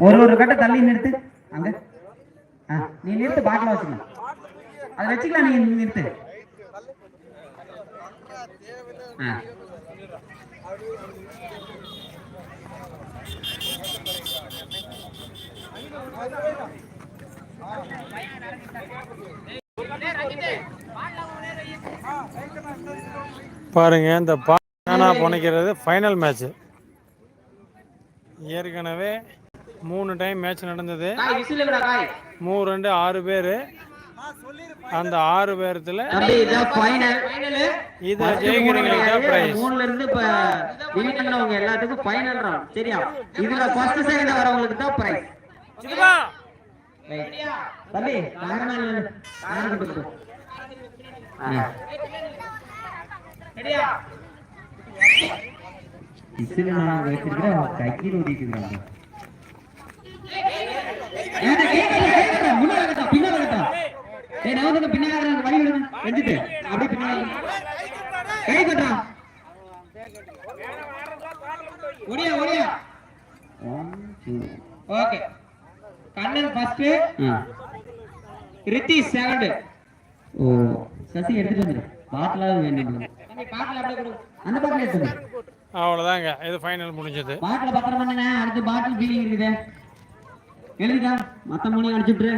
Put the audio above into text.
ஒரு ஒரு கட்ட தள்ளி நிறுத்து. அங்க. நீ நிறுத்து பாட்டில் வச்சுக்கலாம் அதை வச்சுக்கலாம் நீ நிறுத்து. பாருங்க இந்த பானா புனைக்கிறது ஃபைனல் மேட்ச் ஏற்கனவே மூணு டைம் மேட்ச் நடந்தது. மூணு ரெண்டு ஆறு பேர் அந்த ஆறு பேர்த்துல தம்பி இதான் ஃபைனல் இதை ஜெயிக்கிறவங்களுக்கு தான் பிரைஸ் மூணுல இருந்து இப்ப வின் பண்ணவங்க எல்லாத்துக்கும் ஃபைனல் ரவுண்ட் சரியா? இதுல ஃபர்ஸ்ட் செகண்ட் வரவங்களுக்கு தான் பிரைஸ் தம்பி காரணம் கொடுத்து விசில் நான் வச்சிருக்கிறேன் கையில் ஓடிட்டு இருக்காங்க நான் வந்து பின்னால வழி விடுங்க வெஞ்சிட்டு அப்படியே பின்னால கை கட்டா ஓடியா ஓடியா okay. Kannan first Rithi second ஓ. சசி எடுத்துட்டு வந்துரு. பாட்டிலாவது வேணும் பாட்டில் அப்படியே கொடு. அந்த பாட்டில் எடுத்துங்க அவ்வளோதாங்க இது ஃபைனல் முடிஞ்சது. பாட்டில் பத்திரம் பண்ணுங்க அடுத்து பாட்டில் ஃபீலிங் இருக்குது. எழுதிக்கா மத்த அடிச்சுட்டு.